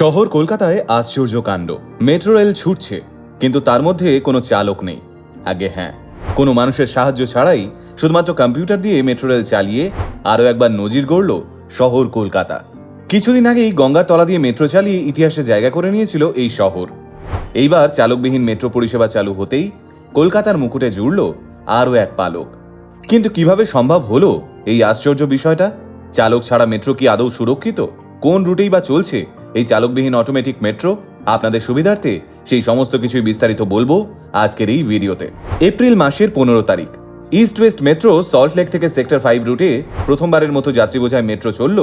শহর কলকাতায় আশ্চর্য কাণ্ড মেট্রো রেল ছুটছে, কিন্তু তার মধ্যে কোনো চালক নেই। আগে হ্যাঁ কোনো মানুষের সাহায্য ছাড়াই শুধুমাত্র কম্পিউটার দিয়ে মেট্রো রেল চালিয়ে আরও একবার নজির গড়ল শহর কলকাতা। কিছুদিন আগেই গঙ্গার তলা দিয়ে মেট্রো চালিয়ে ইতিহাসে জায়গা করে নিয়েছিল এই শহর। এইবার চালকবিহীন মেট্রো পরিষেবা চালু হতেই কলকাতার মুকুটে জুড়ল আরও এক পালক। কিন্তু কীভাবে সম্ভব হলো এই আশ্চর্য বিষয়টা? চালক ছাড়া মেট্রো কি আদৌ সুরক্ষিত? কোন রুটেই বা চলছে? এই চালকবিহীন অটোমেটিক মেট্রো আপনাদের সুবিধার্থে সেই সমস্ত কিছুই বিস্তারিত বলব আজকের এই ভিডিওতে। এপ্রিল মাসের পনেরো তারিখ। East west metro Salt Lake থেকে সেক্টর ফাইভ রুটে প্রথমবারের মতো যাত্রী বোঝায় মেট্রো চলল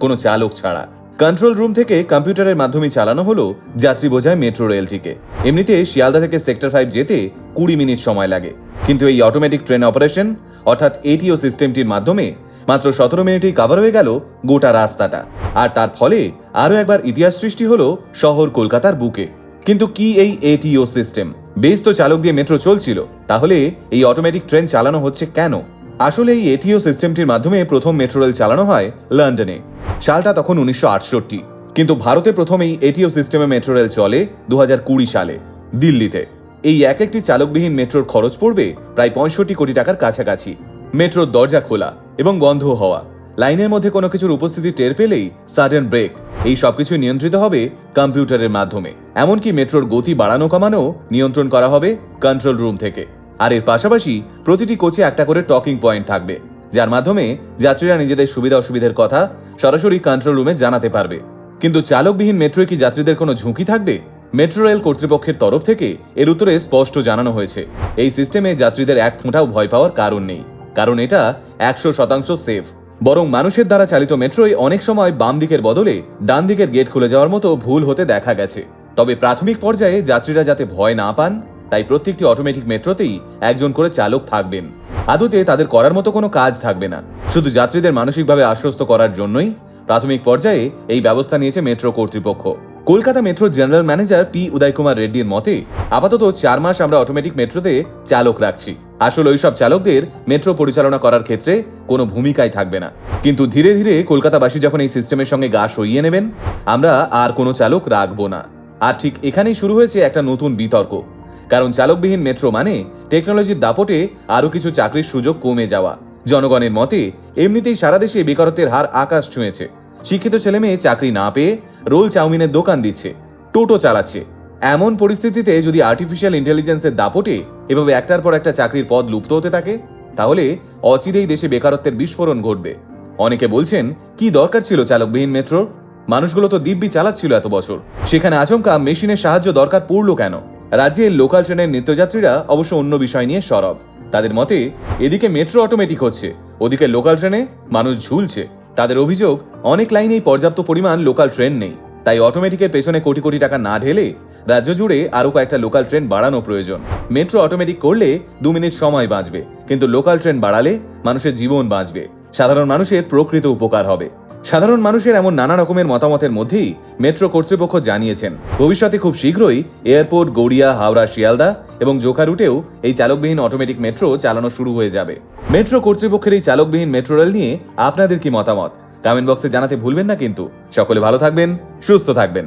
কোনো চালক ছাড়া। কন্ট্রোল রুম থেকে কম্পিউটারের মাধ্যমে চালানো হলো যাত্রী বোঝায় মেট্রো রেলটিকে এমনিতে শিয়ালদা থেকে সেক্টর ফাইভ যেতে কুড়ি মিনিট সময় লাগে। কিন্তু এই অটোমেটিক ট্রেন অপারেশন অর্থাৎ এটিও সিস্টেমটির মাধ্যমে মাত্র সতেরো মিনিটেই কাভার হয়ে গেল গোটা রাস্তাটা। আর তার ফলে আরও একবার ইতিহাস সৃষ্টি হলো শহর কলকাতার বুকে। কিন্তু কি এই এটিও সিস্টেম বেশ তো চালক দিয়ে মেট্রো চলছিল। তাহলে এই অটোমেটিক ট্রেন চালানো হচ্ছে কেন? আসলে এই এটিও সিস্টেমটির মাধ্যমে প্রথম মেট্রো রেল চালানো হয় লন্ডনে। সালটা তখন উনিশশো আটষট্টি। কিন্তু ভারতে প্রথম এই এটিও সিস্টেমে মেট্রো রেল চলে দু হাজার কুড়ি সালে, দিল্লিতে। এই এক একটি চালকবিহীন মেট্রোর খরচ পড়বে প্রায় পঁয়ষট্টি কোটি টাকার কাছাকাছি। মেট্রোর দরজা খোলা এবং বন্ধ হওয়া। লাইনের মধ্যে কোনো কিছুর উপস্থিতি টের পেলেই সাডেন ব্রেক। এই সবকিছু নিয়ন্ত্রিত হবে কম্পিউটারের মাধ্যমে। এমনকি মেট্রোর গতি বাড়ানো কমানো নিয়ন্ত্রণ করা হবে কন্ট্রোল রুম থেকে। আর এর পাশাপাশি প্রতিটি কোচে একটা করে টকিং পয়েন্ট থাকবে, যার মাধ্যমে যাত্রীরা নিজেদের সুবিধা অসুবিধার কথা সরাসরি কন্ট্রোল রুমে জানাতে পারবে। কিন্তু চালকবিহীন মেট্রোয় কি যাত্রীদের কোনো ঝুঁকি থাকবে? মেট্রো রেল কর্তৃপক্ষের তরফ থেকে এর উত্তরে স্পষ্ট জানানো হয়েছে। এই সিস্টেমে যাত্রীদের এক ফোঁটাও ভয় পাওয়ার কারণ নেই। কারণ এটা একশো শতাংশ সেফ। বরং মানুষের দ্বারা চালিত মেট্রোয় অনেক সময় বাম দিকের বদলে ডান দিকের গেট খুলে যাওয়ার মতো ভুল হতে দেখা গেছে। তবে প্রাথমিক পর্যায়ে যাত্রীরা যাতে ভয় না পান, তাই প্রত্যেকটি অটোমেটিক মেট্রোতেই একজন করে চালক থাকবেন। আদতে তাদের করার মতো কোনো কাজ থাকবে না। শুধু যাত্রীদের মানসিকভাবে আশ্বস্ত করার জন্যই প্রাথমিক পর্যায়ে এই ব্যবস্থা নিয়েছে মেট্রো কর্তৃপক্ষ। Kolkata metro general manager P Uday Kumar রেড্ডির মতে, আপাতত চার মাস আমরা অটোমেটিক মেট্রোতে চালক রাখছি। আসলে ওইসব চালকদের মেট্রো পরিচালনা করার ক্ষেত্রে কোনো ভূমিকাই থাকবে না। কিন্তু ধীরে ধীরে কলকাতাবাসী যখন এই সিস্টেমের সঙ্গে গা সইয়ে নেবেন, আমরা আর কোনো চালক রাখব না। আর ঠিক এখানেই শুরু হয়েছে একটা নতুন বিতর্ক। কারণ চালকবিহীন মেট্রো মানে টেকনোলজির দাপটে আরও কিছু চাকরির সুযোগ কমে যাওয়া। জনগণের মতে, এমনিতেই সারা দেশে বেকারত্বের হার আকাশ ছুঁয়েছে। শিক্ষিত ছেলে মেয়ে চাকরি না পেয়ে রোল চাউমিনের দোকান দিচ্ছে, টোটো চালাচ্ছে। এমন পরিস্থিতিতে যদি আর্টিফিশিয়াল ইন্টেলিজেন্সের দাপটে এভাবে একটার পর একটা চাকরির পদ লুপ্ত হতে থাকে, তাহলে অচিরেই দেশে বেকারত্বের বিস্ফোরণ ঘটবে। অনেকে বলছেন, কি দরকার ছিল চালকবিহীন মেট্রোর মানুষগুলো তো দিব্যি চালাচ্ছিল এত বছর। সেখানে আচমকা মেশিনের সাহায্য দরকার পড়ল কেন? রাজ্যের লোকাল ট্রেনের নিত্যযাত্রীরা অবশ্য অন্য বিষয় নিয়ে সরব। তাদের মতে, এদিকে মেট্রো অটোমেটিক হচ্ছে, ওদিকে লোকাল ট্রেনে মানুষ ঝুলছে। তাদের অভিযোগ, অনেক লাইনেই পর্যাপ্ত পরিমাণ লোকাল ট্রেন নেই। তাই অটোমেটিকের পেছনে কোটি কোটি টাকা না ঢেলে রাজ্য জুড়ে আরও কয়েকটা লোকাল ট্রেন বাড়ানো প্রয়োজন। মেট্রো অটোমেটিক করলে দু মিনিট সময় বাঁচবে, কিন্তু লোকাল ট্রেন বাড়ালে মানুষের জীবন বাঁচবে। সাধারণ মানুষের প্রকৃত উপকার হবে। সাধারণ মানুষের এমন নানা রকমের মতামতের মধ্যেই মেট্রো কর্তৃপক্ষ জানিয়েছেন। ভবিষ্যতে খুব শীঘ্রই এয়ারপোর্ট গড়িয়া, হাওড়া, শিয়ালদা এবং জোকা রুটেও এই চালকবিহীন অটোমেটিক মেট্রো চালানো শুরু হয়ে যাবে। মেট্রো কর্তৃপক্ষের এই চালকবিহীন মেট্রো রেল নিয়ে আপনাদের কি মতামত? কমেন্ট বক্সে জানাতে ভুলবেন না কিন্তু। সকলে ভালো থাকবেন, সুস্থ থাকবেন।